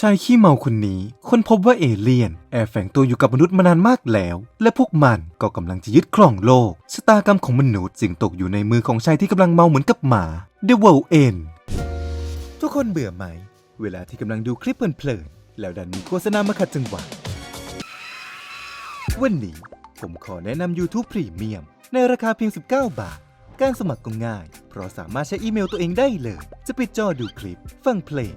ชายขี้เมาคนนี้ค้นพบว่าเอเลี่ยน แอบแฝงตัวอยู่กับมนุษย์มานานมากแล้ว และพวกมันก็กำลังจะยึดครองโลกชะตากรรมของมนุษย์จึงตกอยู่ในมือของชายที่กำลังเมาเหมือนกับหมา The World End ทุกคนเบื่อไหม เวลาที่กำลังดูคลิปเพลินๆแล้วดันมีโฆษณามาขัดจังหวะวันนี้ผมขอแนะนำ YouTube Premium ในราคาเพียง 19 บาท การสมัครก็ง่าย เพราะสามารถใช้อีเมลตัวเองได้เลย จะปิดจอดูคลิป ฟังเพลง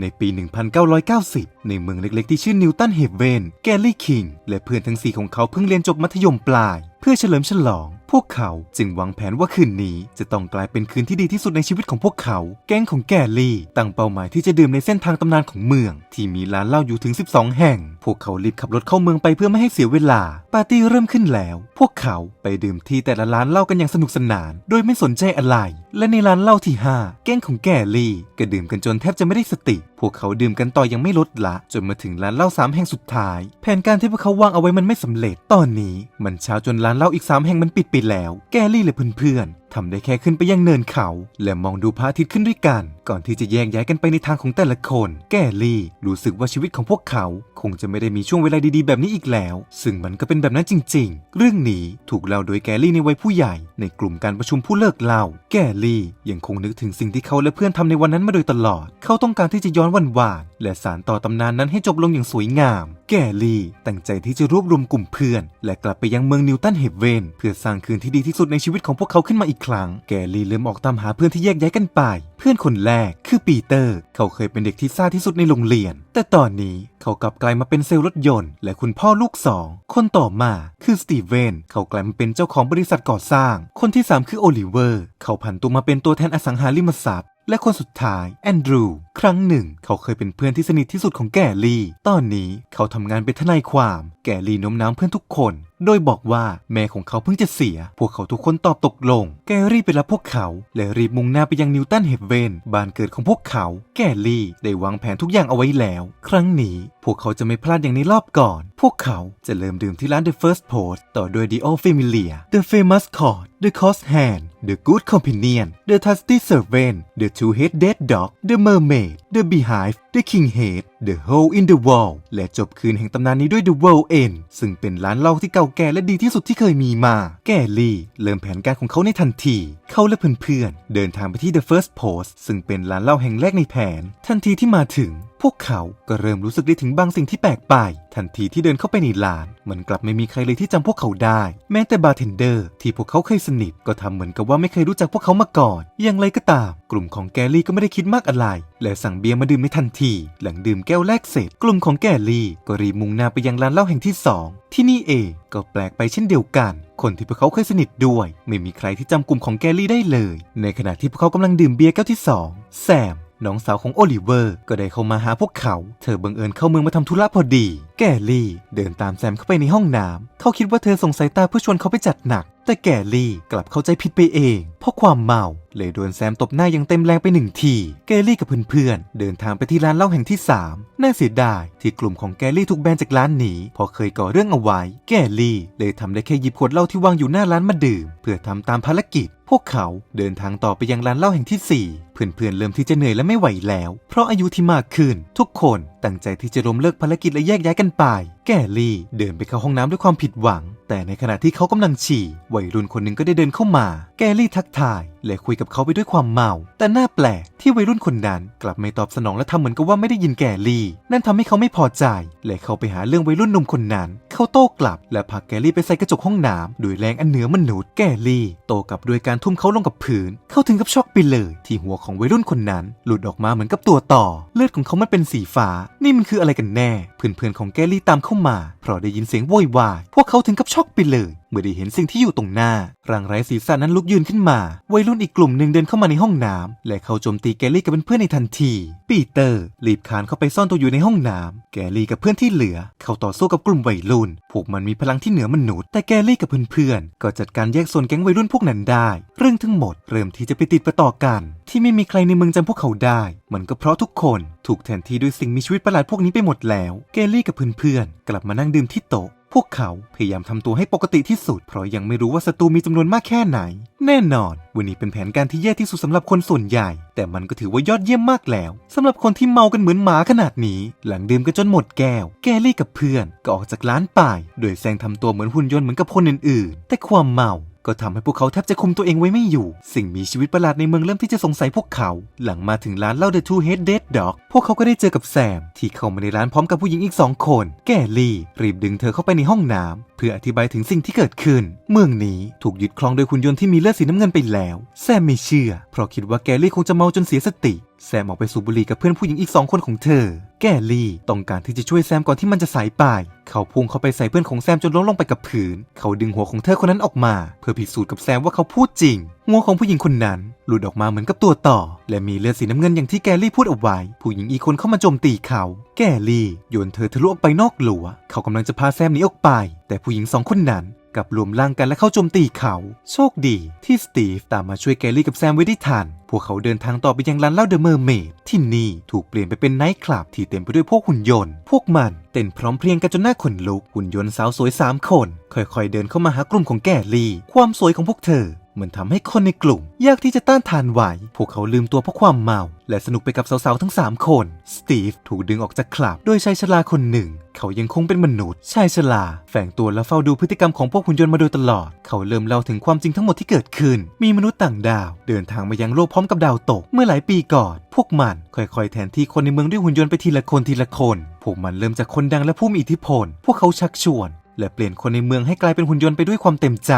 ในปี 1990 ในเมืองเล็กๆที่ชื่อนิวตันเฮเวน แกลลี่คิง และเพื่อนทั้งสี่ของเขาเพิ่งเรียนจบมัธยมปลาย พื่อเฉลิมฉลอง พวกเขาจึงวางแผนว่าคืนนี้ จะต้องกลายเป็นคืนที่ดีที่สุดในชีวิตของพวกเขา แก๊งของแกลลี่ตั้งเป้าหมายที่จะดื่มในเส้นทางตำนานของเมือง ที่มีร้านเหล้าอยู่ถึง 12 แห่ง พวกเขารีบขับรถเข้าเมืองไปเพื่อไม่ให้เสียเวลา ปาร์ตี้เริ่มขึ้นแล้ว พวกเขาไปดื่มที่แต่ละร้านเหล้ากันอย่างสนุกสนาน โดยไม่สนใจอะไร และในร้านเหล้าที่ 5 แก๊งของแกลลี่ก็ดื่มกันจนแทบจะไม่ได้สติพวกเขาดื่มกันต่อยังไม่ลดละ จนมาถึงร้านเหล้าสามแห่งสุดท้าย แผนการที่พวกเขาวางเอาไว้มันไม่สำเร็จ ตอนนี้มันเช้าจนร้านเหล้าอีกสามแห่งมันปิดไปแล้ว แกลลี่และเพื่อนทำได้แค่ขึ้นไปยังเนินเขา และมองดูพระอาทิตย์ขึ้นด้วยกัน ก่อนที่จะแยกย้ายกันไปในทางของแต่ละคน แกลี่รู้สึกว่าชีวิตของพวกเขา คงจะไม่ได้มีช่วงเวลาดีๆแบบนี้อีกแล้ว ซึ่งมันก็เป็นแบบนั้นจริง ๆ เรื่องนี้ถูกเล่าโดยแกลี่ในวัยผู้ใหญ่ ในกลุ่มการประชุมผู้เลิกเล่า แกลี่ยังคงนึกถึงสิ่งที่เขาและเพื่อนทำในวันนั้นมาโดยตลอด เขาต้องการที่จะย้อนวันวานและสารต่อตำนานนั้นให้จบลงอย่างสวยงาม แกลลี่ตั้งใจที่จะรวบรวมกลุ่มเพื่อน และกลับไปยังเมืองนิวตันเฮเวนเพื่อสร้างคืนที่ดีที่สุดในชีวิตของพวกเขาขึ้นมาอีกครั้ง แกลีเริ่มออกตามหาเพื่อนที่แยกย้ายกันไป เพื่อนคนแรกคือปีเตอร์ เขาเคยเป็นเด็กที่ซ่าที่สุดในโรงเรียน แต่ตอนนี้เขากลับกลายมาเป็นเซลล์รถยนต์ และคุณพ่อลูกสอง คนต่อมาคือสตีเวน เขากลายมาเป็นเจ้าของบริษัทก่อสร้าง คนที่ 3 คือโอลิเวอร์ เขาผันตัวมาเป็นตัวแทนอสังหาริมทรัพย์และคนสุดท้าย แอนดรูครั้งหนึ่ง เขาเคยเป็นเพื่อนที่สนิทที่สุดของแกลลี่ ตอนนี้เขาทำงานเป็นทนายความ แกลลี่โน้มน้าวเพื่อนทุกคนโดยบอกว่าแม่ของเขาเพิ่งจะเสีย พวกเขาทุกคนตอบตกลง แกรีไปรับพวกเขา และรีบมุ่งหน้าไปยังนิวตันเฮเวนบ้านเกิดของพวกเขา แกลลี่ได้วางแผนทุกอย่างเอาไว้แล้ว ครั้งนี้พวกเขาจะไม่พลาดอย่างในรอบก่อน พวกเขาจะเริ่มดื่มที่ร้าน The First Post ต่อด้วย The Old Familiar The Famous Court The Cost Hand The Good Companion The Tasty Servant The Two-Headed Dog The Mermaid The Beehive The King Head The Hole in the Wall และจบคืนแห่งตำนานนี้ด้วย The World End ซึ่งเป็นร้านเหล้าที่เก่าแก่และดีที่สุดที่เคยมีมา แกลลี่เริ่มแผนการของเขาในทันที เขาและเพื่อนๆเดินทางไปที่ The First Post ซึ่งเป็นร้านเหล้าแห่งแรกในแผน ทันทีที่มาถึงพวกเขาก็เริ่มรู้สึกได้ถึงบางสิ่งที่แปลกไป ทันทีที่เดินเข้าไปในร้าน มันกลับไม่มีใครเลยที่จำพวกเขาได้ แม้แต่บาร์เทนเดอร์ที่พวกเขาเคยสนิทก็ทำเหมือนกับว่าไม่เคยรู้จักพวกเขามาก่อน อย่างไรก็ตาม กลุ่มของแกลลี่ก็ไม่ได้คิดมากอะไร และสั่งเบียร์มาดื่มในทันที หลังดื่มแก้วแรกเสร็จ กลุ่มของแกลลี่ก็รีบมุ่งหน้าไปยังร้านเหล้าแห่งที่สองที่นี่เองก็แปลกไปเช่นเดียวกันคนที่พวกเขาเคยสนิทด้วย ไม่มีใครที่จำกลุ่มของแกลลี่ได้เลย ในขณะที่พวกเขากำลังดื่มเบียร์แก้วที่สองแซม น้องสาวของโอลิเวอร์ก็ได้เข้ามาหาพวกเขา เธอบังเอิญเข้าเมืองมาทำธุระพอดี แกลลี่เดินตามแซมเข้าไปในห้องน้ำเขาคิดว่าเธอส่งสายตาเพื่อชวนเขาไปจัดหนัก แต่แกลลี่กลับเข้าใจผิดไปเอง เพราะความเมาเลยโดนแซมตบหน้าอย่างเต็มแรงไปหนึ่งที แกลลี่กับเพื่อนๆเดินทางไปที่ร้านเหล้าแห่งที่ 3 น่าเสียดายที่กลุ่มของแกลลี่ถูกแบนจากร้านนี้เพราะเคยก่อเรื่องเอาไว้ แกลลี่เลยทำได้แค่หยิบขวดเหล้าที่วางอยู่หน้าร้านมาดื่ม เพื่อทำตามภารกิจ พวกเขาเดินทางต่อไปยังร้านเหล้าแห่งที่ 4 เพื่อนๆเริ่มที่จะเหนื่อยและไม่ไหวแล้ว เพราะอายุที่มากขึ้น ทุกคนตั้งใจที่จะล้มเลิกภารกิจและแยกย้ายกันไป แกลี่เดินไปเข้าห้องน้ำด้วยความผิดหวัง แต่ในขณะที่เขากำลังฉี่วัยรุ่นคนหนึ่งก็ได้เดินเข้ามา แกลี่ทักทาย และคุยกับเขาไปด้วยความเมา แต่น่าแปลกที่วัยรุ่นคนนั้น กลับไม่ตอบสนองและทำเหมือนกับว่าไม่ได้ยินแกลลี่ นั่นทำให้เขาไม่พอใจ และเขาไปหาเรื่องวัยรุ่นหนุ่มคนนั้น เขาโต้กลับ และผลักแกลลี่ไปใส่กระจกห้องน้ำโดยแรงอันเหนือมนุษย์แกลลี่ โต้กลับด้วยการทุ่มเขาลงกับพื้น เขาถึงกับช็อกไปเลย ที่หัวของวัยรุ่นคนนั้น หลุดออกมาเหมือนกับตัวต่อ เลือดของเขามันเป็นสีฟ้า นี่มันคืออะไรกันแน่ เพื่อนๆของแกลลี่ตามเข้ามา เพราะได้ยินเสียงโวยวายพวกเขาถึงกับช็อกไปเลยเมื่อได้เห็นสิ่งที่อยู่ตรงหน้าร่างไร้ศีรษะนั้นลุกยืนขึ้นมา วัยรุ่นอีกกลุ่มหนึ่งเดินเข้ามาในห้องน้ำและเข้าโจมตีแกลลี่กับเพื่อนในทันที ปีเตอร์รีบคานเข้าไปซ่อนตัวอยู่ในห้องน้ำแกลลี่กับเพื่อนที่เหลือ เข้าต่อสู้กับกลุ่มวัยรุ่น พวกมันมีพลังที่เหนือมนุษย์ แต่แกลลี่กับเพื่อนๆก็จัดการแยกส่วนแก๊งวัยรุ่นพวกนั้นได้ เรื่องทั้งหมดเริ่มที่จะไปติดประต่อกัน ที่ไม่มีใครในเมืองจำพวกเขาได้ มันก็เพราะทุกคนถูกแทนที่ด้วยสิ่งมีชีวิตประหลาดพวกนี้ไปหมดแล้วแกลลี่กับเพื่อนๆกลับมานั่งดื่มที่โต๊ะ พวกเขาพยายามทำตัวให้ปกติที่สุด เพราะยังไม่รู้ว่าศัตรูมีจำนวนมากแค่ไหน แน่นอน วันนี้เป็นแผนการที่แย่ที่สุดสำหรับคนส่วนใหญ่ แต่มันก็ถือว่ายอดเยี่ยมมากแล้วสำหรับคนที่เมากันเหมือนหมาขนาดนี้ หลังดื่มกันจนหมดแก้ว แกลี่กับเพื่อนก็ออกจากร้านไป โดยแซงทำตัวเหมือนหุ่นยนต์เหมือนกับคนอื่นๆ แต่ความเมา ก็ทำให้พวกเขาแทบจะคุมตัวเองไว้ไม่อยู่ สิ่งมีชีวิตประหลาดในเมืองเริ่มที่จะสงสัยพวกเขา หลังมาถึงร้านเหล้า The Two Head Dead Dog พวกเขาก็ได้เจอกับแซม ที่เข้ามาในร้านพร้อมกับผู้หญิงอีกสองคน แกลี่ รีบดึงเธอเข้าไปในห้องน้ำเพื่ออธิบายถึงสิ่งที่เกิดขึ้น เมืองนี้ถูกยึดครองโดยหุ่นยนต์ที่มีเลือดสีน้ำเงินไปแล้ว แซมไม่เชื่อ เพราะคิดว่าแกลี่คงจะเมาจนเสียสติ แซมออกไปสูบบุหรี่กับเพื่อนผู้หญิงอีกสองคนของเธอ แกลลี่ต้องการที่จะช่วยแซมก่อนที่มันจะสายไป เขาพุ่งเข้าไปใส่เพื่อนของแซมจนล้มลงไปกับพื้น เขาดึงหัวของเธอคนนั้นออกมา เพื่อพิสูจน์กับแซมว่าเขาพูดจริง หัวของผู้หญิงคนนั้น หลุดออกมาเหมือนกับตัวต่อ และมีเลือดสีน้ำเงินอย่างที่แกลลี่พูดเอาไว้ ผู้หญิงอีกคนเข้ามาโจมตีเขา แกลลี่โยนเธอทะลุออกไปนอกรั้วเขากำลังจะพาแซมหนีออกไป แต่ผู้หญิงสองคนนั้น กับรวมร่างกันและเข้าโจมตีเขา โชคดีที่สตีฟตามมาช่วยแกลลี่กับแซมไว้ได้ทัน พวกเขาเดินทางต่อไปยังร้านเหล้าเดอะเมอร์เมดที่นี่ถูกเปลี่ยนไปเป็นไนท์คลับที่เต็มไปด้วยพวกหุ่นยนต์ พวกมันเต้นพร้อมเพรียงกันจนหน้าขนลุกหุ่นยนต์สาวสวยสามคน ค่อยๆเดินเข้ามาหากลุ่มของแกลลี่ ความสวยของพวกเธอ เหมือนทำให้คนในกลุ่ม ยากที่จะต้านทานไหว พวกเขาลืมตัวเพราะความเมา และสนุกไปกับสาวๆทั้ง 3 คน สตีฟถูกดึงออกจากคลับ โดยชายชราคนหนึ่ง เขายังคงเป็นมนุษย์ ชายชราแฝงตัวและเฝ้าดูพฤติกรรมของพวกหุ่นยนต์มาโดยตลอด เขาเริ่มเล่าถึงความจริงทั้งหมดที่เกิดขึ้น มีมนุษย์ต่างดาว เดินทางมายังโลกพร้อมกับดาวตก เมื่อหลายปีก่อน พวกมันค่อยๆ แทนที่คนในเมืองด้วยหุ่นยนต์ไปทีละคนทีละคนพวกมันเริ่มจากคนดังและผู้มีอิทธิพล พวกเขาชักชวนและเปลี่ยนคนในเมืองให้กลายเป็นหุ่นยนต์ไปด้วยความเต็มใจ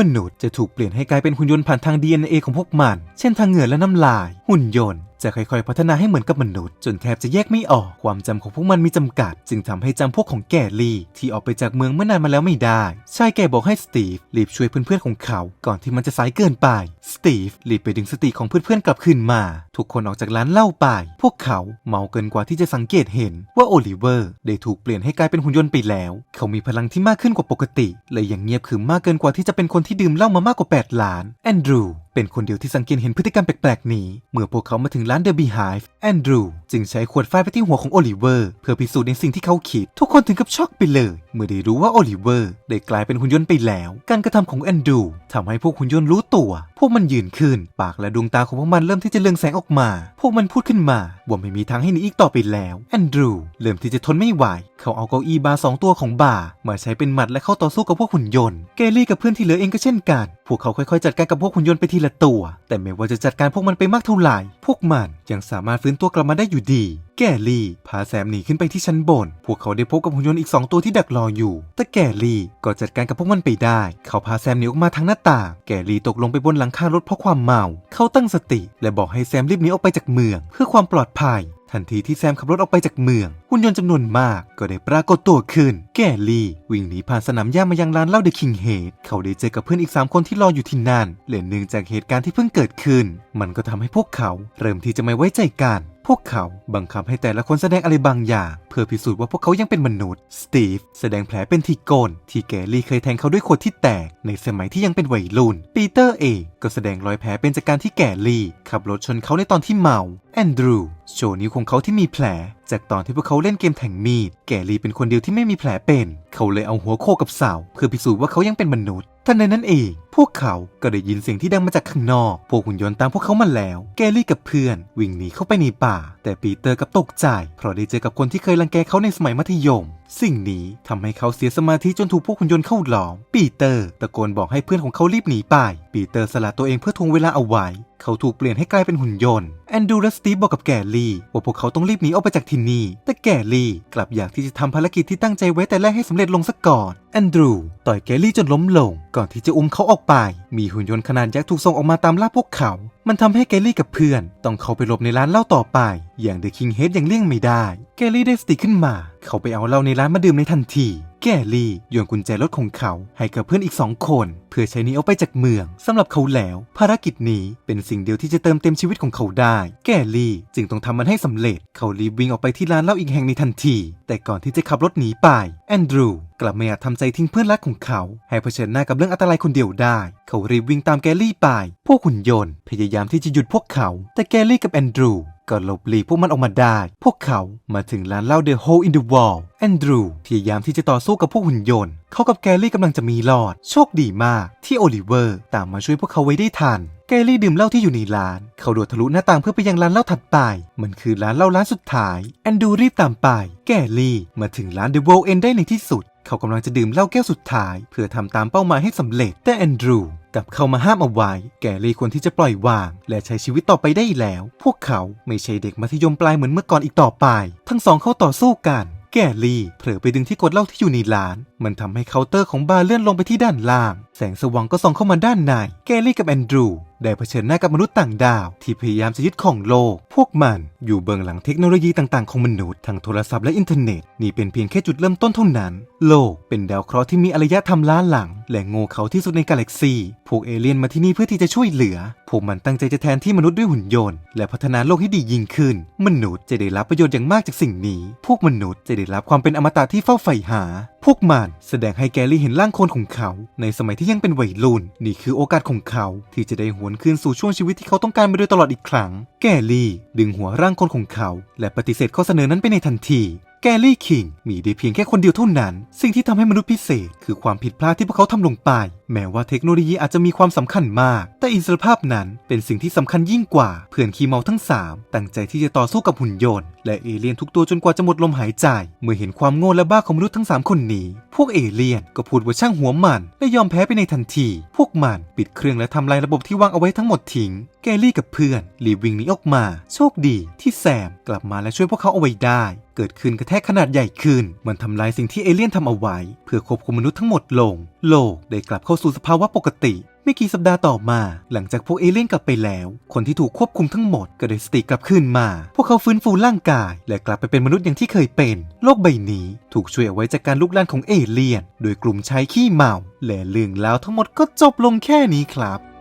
มนุษย์จะถูกเปลี่ยนให้กลายเป็นหุ่นยนต์ผ่านทาง DNA ของพวกมัน เช่นทางเหงื่อและน้ำลาย หุ่นยนต์จะค่อยๆ พัฒนาให้เหมือนกับมนุษย์ จนแทบจะแยกไม่ออก ความจำของพวกมันมีจำกัด จึงทำให้จำพวกของแกลี่ ที่ออกไปจากเมืองเมื่อนานมาแล้วไม่ได้ชายแก่บอกให้สตีฟรีบช่วยเพื่อนๆของเขา ก่อนที่มันจะสายเกินไป สตีฟรีบไปดึงสติของเพื่อนๆกลับคืนมา ทุกคนออกจากร้านเหล้าไป พวกเขาเมาเกินกว่าที่จะสังเกตเห็นว่าโอลิเวอร์ได้ถูกเปลี่ยนให้กลายเป็นหุ่นยนต์ไปแล้ว เขามีพลังที่มากขึ้นกว่าปกติ และยังเงียบขึมมากเกินกว่าที่จะเป็นคนที่ดื่มเหล้ามามากกว่า 8 ล้าน แอนดรูเป็นคนเดียวที่สังเกตเห็นพฤติกรรมแปลกๆนี้ เมื่อพวกเขามาถึงร้านเดอะบีไฮฟ์แอนดรูจึงใช้ขวดไฟไปที่หัวของโอลิเวอร์ เพื่อพิสูจน์ในสิ่งที่เขาคิด ทุกคนถึงกับช็อกไปเลย เมื่อได้รู้ว่าโอลิเวอร์ได้กลายเป็นหุ่นยนต์ไปแล้ว การกระทำของแอนดรูทำให้พวกหุ่นยนต์รู้ตัว พวกมันยืนขึ้น ปากและดวงตาของพวกมันเริ่มที่จะเรืองแสงออกมา พวกมันพูดขึ้นมาว่าไม่มีทางให้หนีอีกต่อไปแล้วแอนดรูเริ่มที่จะทนไม่ไหวเขาเอาเก้าอี้บาร์สองตัวของบาร์มาใช้เป็นหมัดและเข้าต่อสู้กับพวกหุ่นยนต์เกลลี่กับเพื่อนที่เหลือเองก็เช่นกัน พวกเขาค่อยๆ จัดการกับพวกหุ่นยนต์ไปทีละตัว แต่ไม่ว่าจะจัดการพวกมันไปมากเท่าไหร่ พวกมันยังสามารถฟื้นตัวกลับมาได้อยู่ดี แกลี่พาแซมหนีขึ้นไปที่ชั้นบน พวกเขาได้พบกับหุ่นยนต์อีกสองตัวที่ดักรออยู่ แต่แกลี่ก็จัดการกับพวกมันไปได้ เขาพาแซมหนีออกมาทางหน้าต่าง แกลลี่ตกลงไปบนหลังคารถเพราะความเมา เขาตั้งสติ และบอกให้แซมรีบหนีออกไปจากเมือง เพื่อความปลอดภัยทันทีที่แซมขับรถออกไปจากเมือง หุ่นยนต์จำนวนมากก็ได้ปรากฏตัวขึ้น แกลี่ วิ่งหนีผ่านสนามหญ้ามายังร้านเหล้าเดอะคิงเฮดเขาได้เจอกับเพื่อนอีก 3 คนที่รออยู่ที่นั่นและเนื่องจากเหตุการณ์ที่เพิ่งเกิดขึ้น มันก็ทำให้พวกเขาเริ่มที่จะไม่ไว้ใจกันพวกเขาบังคับให้แต่ละคนแสดงอะไรบางอย่าง เพื่อพิสูจน์ว่าพวกเขายังเป็นมนุษย์ สตีฟแสดงแผลเป็นที่ก้นที่แกลี่เคยแทงเขาด้วยขวดที่แตก ในสมัยที่ยังเป็นวัยรุ่น ปีเตอร์เองก็แสดงรอยแผลเป็นจากการที่แกลี่ขับรถชนเขาในตอนที่เมา แอนดรูว์โชว์นิ้วของเขาที่มีแผล จากตอนที่พวกเขาเล่นเกมแทงมีด แกลีเป็นคนเดียวที่ไม่มีแผลเป็น เขาเลยเอาหัวโคกับเสาเพื่อพิสูจน์ว่าเขายังเป็นมนุษย์ ทันใดนั้นเอง พวกเขาก็ได้ยินเสียงที่ดังมาจากข้างนอก พวกหุ่นยนต์ตามพวกเขามาแล้ว แกลลี่กับเพื่อนวิ่งหนีเข้าไปในป่า แต่ปีเตอร์กับตกใจ เพราะได้เจอกับคนที่เคยรังแกเขาในสมัยมัธยม สิ่งนี้ทำให้เขาเสียสมาธิจนถูกพวกหุ่นยนต์เข้าหลอม ปีเตอร์ตะโกนบอกให้เพื่อนของเขารีบหนีไป ปีเตอร์สละตัวเองเพื่อทวงเวลาเอาไว้ เขาถูกเปลี่ยนให้กลายเป็นหุ่นยนต์ แอนดูและสตีฟบอกกับแกลลี่ว่าพวกเขาต้องรีบหนีออกไปจากที่นี่ แต่แกลลี่กลับอยากที่จะทำภารกิจที่ตั้งใจไว้แต่แรกให้สำเร็จลงซะก่อน แอนดรูต่อยแกลลี่จนล้มลงก่อนที่จะอุ้มเขาออกไป มีหุ่นยนต์ขนาดยักษ์ถูกส่งออกมาตามล่าพวกเขา มันทำให้แกลลี่กับเพื่อน ต้องเข้าไปหลบในร้านเหล้าต่อไป อย่างเดอะคิงเฮดยังเลี่ยงไม่ได้ แกลลี่ได้สติขึ้นมา เขาไปเอาเหล้าในร้านมาดื่มในทันที แกลี่โยนกุญแจรถของเขาให้กับเพื่อนอีกสองคน เพื่อใช้นี้เอาไปจากเมืองสำหรับเขาแล้ว ภารกิจนี้เป็นสิ่งเดียวที่จะเติมเต็มชีวิตของเขาได้ แกลี่จึงต้องทำมันให้สำเร็จ เขารีบวิ่งออกไปที่ร้านเหล้าอีกแห่งในทันที แต่ก่อนที่จะขับรถหนีไป แอนดรูว์กลับไม่อาจทำใจทิ้งเพื่อนรักของเขา ให้เผชิญหน้ากับเรื่องอันตรายคนเดียวได้ เขารีบวิ่งตามแกลี่ไป พวกหุ่นยนต์พยายามที่จะหยุดพวกเขา แต่แกลี่กับแอนดรูว์ ก็หลบหลีกพวกมันออกมาได้ พวกเขามาถึงร้านเหล้า The Hole in the Wall แอนดรูพยายามที่จะต่อสู้กับพวกหุ่นยนต์ เขากับแกลลี่กำลังจะมีรอด โชคดีมากที่โอลิเวอร์ตามมาช่วยพวกเขาไว้ได้ทัน แกลลี่ดื่มเหล้าที่อยู่ในร้าน เขาโดดทะลุหน้าต่างเพื่อไปยังร้านเหล้าถัดไป มันคือร้านเหล้าร้านสุดท้าย แอนดรูรีบตามไป แกลี่มาถึงร้าน The World End ได้ในที่สุด เขากำลังจะดื่มเหล้าแก้วสุดท้าย เพื่อทำตามเป้าหมายให้สำเร็จ แต่แอนดรู กลับเข้ามาห้ามเอาไว้ แก่ลีควรที่จะปล่อยวาง และใช้ชีวิตต่อไปได้แล้ว พวกเขาไม่ใช่เด็กมัธยมปลายเหมือนเมื่อก่อนอีกต่อไป ทั้งสองเข้าต่อสู้กันแก่ลี่เผลอไปดึงที่กดเหล้าที่อยู่ในร้าน มันทำให้เคาน์เตอร์ของบาร์เลื่อนลงไปที่ด้านล่างแสงสว่างก็ส่องเข้ามาด้านใน แกลี่กับแอนดรู ได้เผชิญหน้ากับมนุษย์ต่างดาว ที่พยายามจะยึดของโลก พวกมันอยู่เบื้องหลังเทคโนโลยีต่างๆของมนุษย์ทั้งโทรศัพท์และอินเทอร์เน็ต นี่เป็นเพียงแค่จุดเริ่มต้นเท่านั้น โลกเป็นดาวเคราะห์ที่มีอารยธรรมล้าหลัง และโง่เขลาที่สุดในกาแล็กซี พวกเอเลี่ยนมาที่นี่เพื่อที่จะช่วยเหลือ พวกมันตั้งใจจะแทนที่มนุษย์ด้วยหุ่นยนต์ และพัฒนาโลกให้ดียิ่งขึ้น มนุษย์จะได้รับประโยชน์อย่างมากจากสิ่งนี้ พวกมนุษย์จะได้รับความเป็นอมตะที่เฝ้าใฝ่หา พวกมันแสดงให้แกลี่เห็นร่างโคลนของเขา ในสมัยที่ยังเป็นวัยรุ่นนี่คือโอกาสของเขาที่จะได้หวนคืนสู่ช่วงชีวิตที่เขาต้องการมาโดยตลอดอีกครั้ง แกลี่ ดึงหัวร่างคนของเขา และปฏิเสธข้อเสนอนั้นไปในทันทีแกลี่คิงมีได้เพียงแค่คนเดียวเท่านั้น สิ่งที่ทำให้มนุษย์พิเศษ คือความผิดพลาดที่พวกเขาทำลงไป แม้ว่าเทคโนโลยีอาจจะมีความสำคัญมาก แต่อิสรภาพนั้นเป็นสิ่งที่สำคัญยิ่งกว่า เพื่อนขี้เมาทั้งสามตั้งใจที่จะต่อสู้กับหุ่นยนต์ และเอเลี่ยนทุกตัวจนกว่าจะหมดลมหายใจ เมื่อเห็นความโง่และบ้าของมนุษย์ทั้งสามคนนี้ พวกเอเลี่ยนก็พูดว่าช่างหัวมัน และยอมแพ้ไปในทันที พวกมันปิดเครื่องและทำลายระบบที่วางเอาไว้ทั้งหมดทิ้งแกลี่กับเพื่อนรีบวิ่งหนีออกมา โชคดีที่แซมกลับมาและช่วยพวกเขาเอาไว้ได้ เกิดขึ้นกระแทกขนาดใหญ่ขึ้น มันทำลายสิ่งที่เอเลี่ยนทำเอาไว้ เพื่อควบคุมมนุษย์ทั้งหมดลง โลกได้กลับเข้าสู่สภาวะปกติ ไม่กี่สัปดาห์ต่อมา หลังจากพวกเอเลี่ยนกลับไปแล้ว คนที่ถูกควบคุมทั้งหมดก็ได้สติกลับคืนมา พวกเขาฟื้นฟูร่างกาย และกลับไปเป็นมนุษย์อย่างที่เคยเป็น โลกใบนี้ถูกช่วยเอาไว้จากการลุกลานของเอเลี่ยน โดยกลุ่มชายขี้เมา และเรื่องราวทั้งหมดก็จบลงแค่นี้ครับ